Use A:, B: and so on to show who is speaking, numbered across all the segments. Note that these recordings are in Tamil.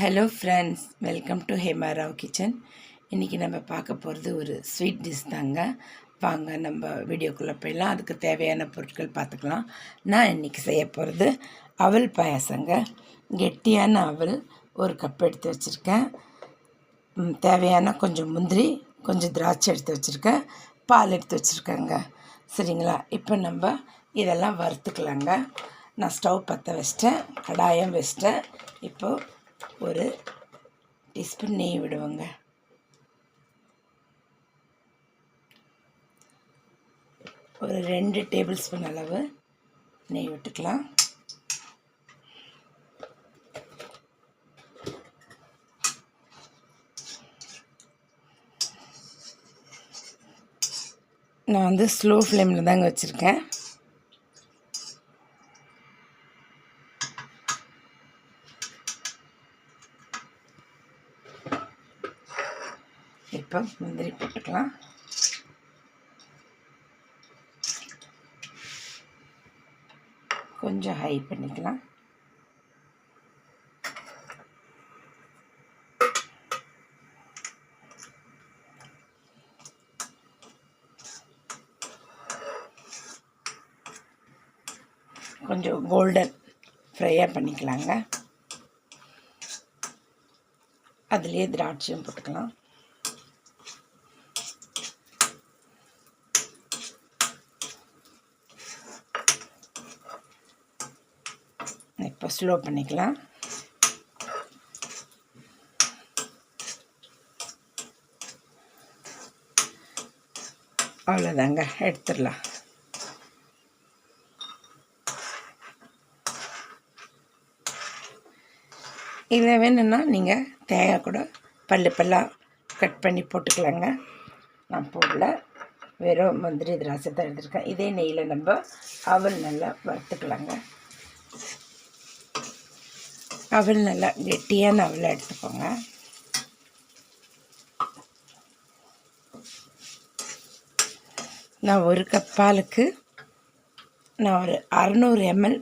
A: Hello friends welcome to Hemarao kitchen இன்றைக்கி நம்ம பார்க்க போகிறது ஒரு ஸ்வீட் டிஷ் தாங்க. வாங்க நம்ம வீடியோக்குள்ளே போயிடலாம். அதுக்கு தேவையான பொருட்கள் பார்த்துக்கலாம். நான் இன்றைக்கி செய்ய போகிறது அவல் பாயாசங்க. கெட்டியான அவல் ஒரு கப் எடுத்து வச்சுருக்கேன். தேவையான கொஞ்சம் முந்திரி கொஞ்சம் திராட்சை எடுத்து வச்சுருக்கேன். பால் எடுத்து வச்சுருக்கேங்க. சரிங்களா? இப்போ நம்ம இதெல்லாம் வறுத்துக்கலாங்க. நான் ஸ்டவ் பற்ற வச்சிட்டேன். கடாயம் வச்சிட்டேன். இப்போது ஒரு டீஸ்பூன் நெய் விடுவோங்க. ஒரு ரெண்டு டேபிள் ஸ்பூன் அளவு நெய் விட்டுக்கலாம். நான் வந்து ஸ்லோ ஃப்ளேமில் தாங்க வச்சுருக்கேன். இப்போ முந்திரி போட்டுக்கலாம். கொஞ்சம் ஹை பண்ணிக்கலாம். கொஞ்சம் கோல்டன் ஃப்ரையாக பண்ணிக்கலாங்க. அதுலேயே திராட்சையும் போட்டுக்கலாம். இப்போ ஸ்லோ பண்ணிக்கலாம். அவ்வளோதாங்க எடுத்துடலாம். இதில் வேணும்னா நீங்கள் தேங்காய் கூட பல்லு பல்லாக கட் பண்ணி போட்டுக்கலாங்க. நான் போடல. வெறும் முந்திரி திராட்சை தான் எடுத்துருக்கேன். இதே நெய்யில் நம்ம அவல் நல்லா வறுத்துக்கலாங்க. அவள் நல்லா கெட்டியான அவளை எடுத்துக்கோங்க. நான் ஒரு கப் பாலுக்கு நான் ஒரு அறநூறு எம்எல்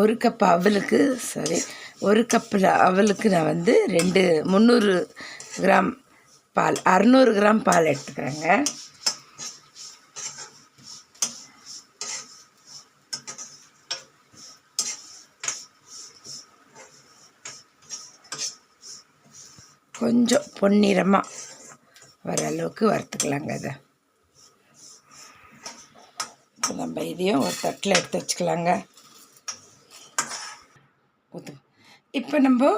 A: ஒரு கப் அவலுக்கு சாரி ஒரு கப்பில் அவலுக்கு நான் வந்து ரெண்டு முந்நூறு கிராம் பால் அறநூறு கிராம் பால் எடுத்துக்கிறேங்க. கொஞ்சம் பொன்னிறமாக வர அளவுக்கு வறுத்துக்கலாங்க இதை இப்போ நம்ம இதையும் ஒரு தட்டில் எடுத்து வச்சுக்கலாங்க. ஊற்று இப்போ நம்ம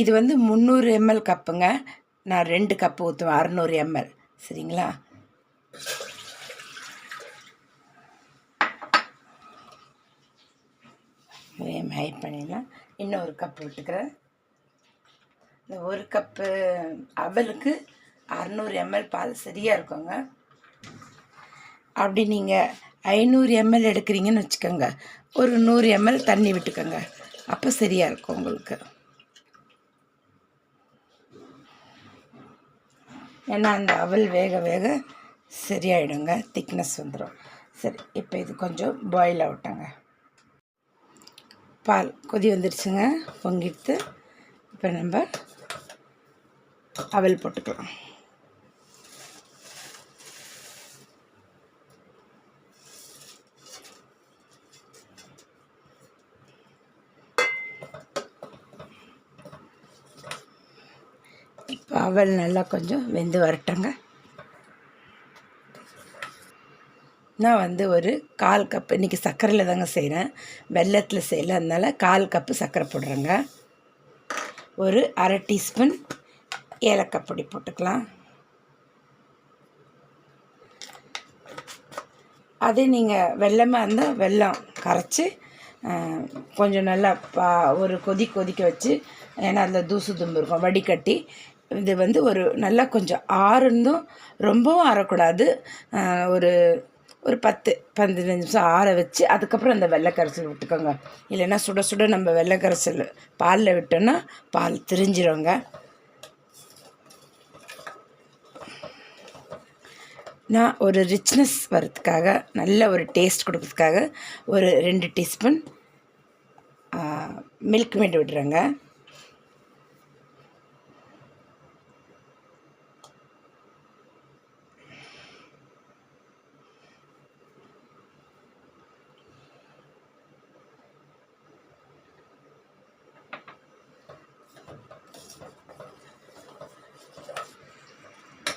A: இது வந்து முந்நூறு எம்எல் கப்புங்க. நான் ரெண்டு கப்பு ஊற்றுவேன் அறநூறு எம்எல். சரிங்களா? ஃப்ளேம் ஹை பண்ணிடலாம். இன்னும் ஒரு கப் விட்டுக்கிறேன். இந்த ஒரு கப்பு அவலுக்கு அறநூறு எம்எல் பால் சரியாக இருக்குங்க. அப்படி நீங்கள் ஐநூறு எம்எல் எடுக்கிறீங்கன்னு வச்சுக்கோங்க. ஒரு நூறு எம்எல் தண்ணி விட்டுக்கோங்க. அப்போ சரியாக இருக்கும் உங்களுக்கு. ஏன்னா அந்த அவல் வேக வேக சரியாயிடுங்க. திக்னஸ் வந்துடும் சரி இப்போ இது கொஞ்சம் பாயில் ஆகட்டுங்க பால் கொதி வந்துடுச்சுங்க பொங்கிடுத்து இப்போ நம்ம அவல் போட்டுக்கலாம். இப்போ அவல் நல்லா கொஞ்சம் வெந்து வரட்டங்க. நான் வந்து ஒரு கால் கப் இன்றைக்கி சர்க்கரையில் தாங்க செய்கிறேன் வெல்லத்தில் செய்யல அதனால் கால் கப்பு சர்க்கரை போடுறேங்க. ஒரு அரை டீஸ்பூன் ஏலக்காய் பொடி போட்டுக்கலாம். அதே நீங்கள் வெள்ளமாக இருந்தால் வெல்லம் கரைச்சி கொஞ்சம் நல்லா பா ஒரு கொதி கொதிக்க வச்சு ஏன்னா அதில் தூசு தும்பு இருக்கும் வடிகட்டி. இது வந்து ஒரு நல்லா கொஞ்சம் ஆறுந்தும் ரொம்பவும் ஆறக்கூடாது. ஒரு ஒரு பத்து பதினஞ்சு நிமிஷம் ஆற வச்சு அதுக்கப்புறம் அந்த வெள்ளை கரைசல் விட்டுக்கோங்க. இல்லைன்னா சுட சுட நம்ம வெள்ளை கரைசல் பாலில் விட்டோன்னா பால் திரிஞ்சிருங்க. நான் ஒரு ரிச்னஸ் வரதுக்காக நல்ல ஒரு டேஸ்ட் கொடுக்கறதுக்காக ஒரு ரெண்டு டீஸ்பூன் மில்க் மேட் விடுறேங்க.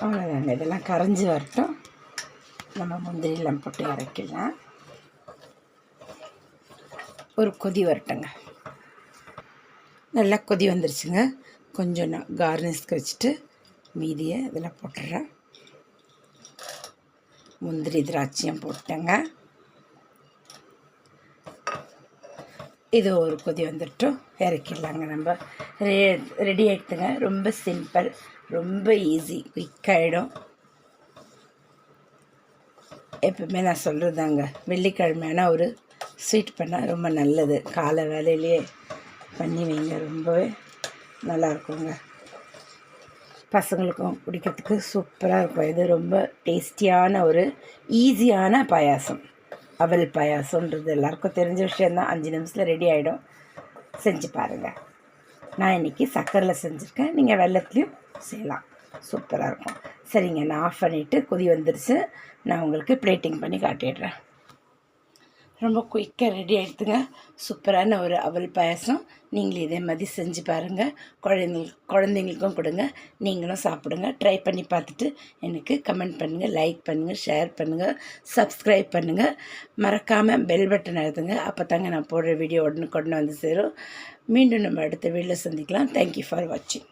A: அவ்வளோதாங்க இதெல்லாம் கரைஞ்சி வரட்டும். நம்ம முந்திரியெல்லாம் போட்டு இறக்கிடலாம் ஒரு கொதி வரட்டுங்க. நல்லா கொதி வந்துருச்சுங்க. கொஞ்சம் நான் கார்னிஷ்க்கு வச்சுட்டு மீதியை இதில் போட்டுடுறேன். முந்திரி திராட்சையும் போட்டேங்க. இது ஒரு கொதி வந்துட்டோம் இறக்கிடலாங்க நம்ம. ரெ ரெடி ஆகிடுதுங்க ரொம்ப சிம்பிள் ரொம்ப ஈஸி குயிக்காகிடும் எப்பவுமே நான் சொல்கிறதாங்க வெள்ளிக்கிழமையான ஒரு ஸ்வீட் பண்ணால் ரொம்ப நல்லது. காலை வேலையிலேயே பண்ணி வைங்க. ரொம்பவே நல்லாயிருக்குங்க. பசங்களுக்கும் குடிக்கிறதுக்கு சூப்பராக இருக்கும். இது ரொம்ப டேஸ்டியான ஒரு ஈஸியான பாயாசம். அவல் பாயாசன்றது எல்லாருக்கும் தெரிஞ்ச விஷயந்தான் அஞ்சு நிமிஷத்தில் ரெடி ஆகிடும் செஞ்சு பாருங்கள் நான் இன்றைக்கி சக்கரில் செஞ்சுருக்கேன். நீங்கள் வெள்ளத்துலேயும் செய்யலாம். சூப்பராக இருக்கும். சரிங்க நான் ஆஃப் பண்ணிவிட்டு கொதி வந்துருச்சு. நான் உங்களுக்கு பிளேட்டிங் பண்ணி காட்டிடுறேன். ரொம்ப குயிக்காக ரெடி ஆகிடுதுங்க சூப்பரான ஒரு அவல் பாயசம். நீங்களும் இதே மாதிரி செஞ்சு பாருங்கள் குழந்தைங்களுக்கு குழந்தைங்களுக்கும் கொடுங்க. நீங்களும் சாப்பிடுங்க. ட்ரை பண்ணி பார்த்துட்டு எனக்கு கமெண்ட் பண்ணுங்கள் லைக் பண்ணுங்கள் ஷேர் பண்ணுங்கள் சப்ஸ்கிரைப் பண்ணுங்கள் மறக்காமல் பெல் பட்டன் எழுதுங்க அப்போ தாங்க நான் போடுற வீடியோ உடனுக்குடனே வந்து சேரும். மீண்டும் நம்ம அடுத்த வீடியோவில் சந்திக்கலாம். தேங்க்யூ ஃபார் வாட்சிங்